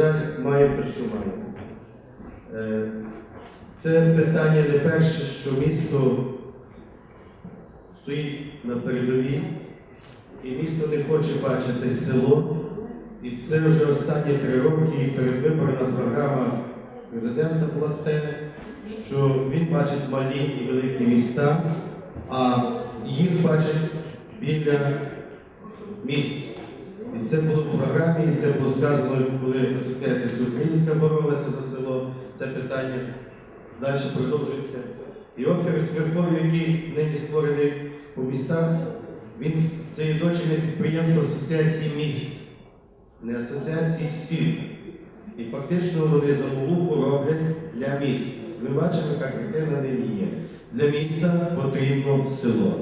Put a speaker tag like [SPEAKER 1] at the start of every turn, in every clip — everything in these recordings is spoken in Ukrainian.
[SPEAKER 1] жаль, маємо що маємо. Це питання не перше, що місто стоїть на передовій, і місто не хоче бачити село. І це вже останні три роки і передвиборна програма президента була те, що він бачить малі і великі міста, а їх бачить біля міст. І це було в програмі, і це було сказано, коли Асоціація Всеукраїнська боролася за село. Це питання далі продовжується. І офіс реформ, який нині створений по містах, він це є підприємство Асоціації міст, не асоціації сіл. І фактично вони замовуху роблять для міст. Ми бачимо, яка картина нині є. Для міста потрібно село.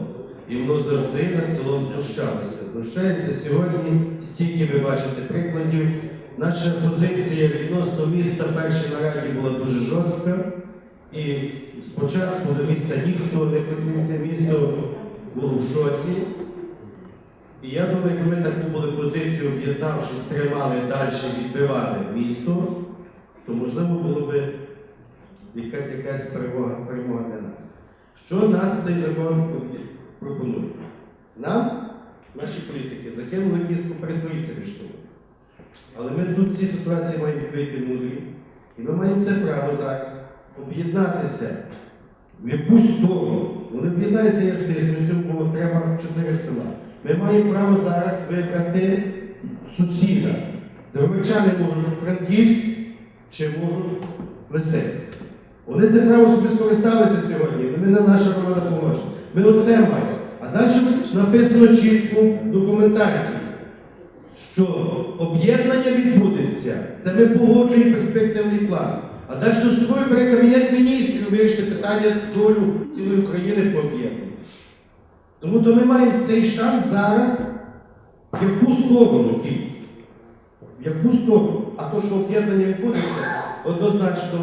[SPEAKER 1] І воно завжди над селом знущалося. Знущається сьогодні, стільки ви бачите прикладів. Наша позиція відносно міста першій нараді була дуже жорстка. І спочатку до міста ніхто не хотів місто було в шоці. І я думаю, якби ми таку були позицію, об'єднавшись, тримали далі відбивати місто, то можливо було б яка- якась перемога, перемога для нас. Що нас цей закон пропонує? Нам, наші політики, закинули кістку пересвоїться між собою. Але ми тут в цій ситуації маємо вийти мудрі. І ми маємо це право зараз об'єднатися в якусь сторону. Вони об'єднаються, я стисну, бо треба чотири села. Ми маємо право зараз вибрати сусіда. Дровичани можуть Франківськ чи можуть Лисець. Вони це право собі скористалися сьогодні, ми не наша громада поможе. Ми оце маємо. Написано чітко в документації, що об'єднання відбудеться. Це ми погоджуємо перспективний план. А далі з собою бере Кабінет міністрів вирішити питання долю цілої України по об'єднанню. Тому то ми маємо цей шанс зараз в яку сторону. В яку сторону? А то, що об'єднання відбудеться, однозначно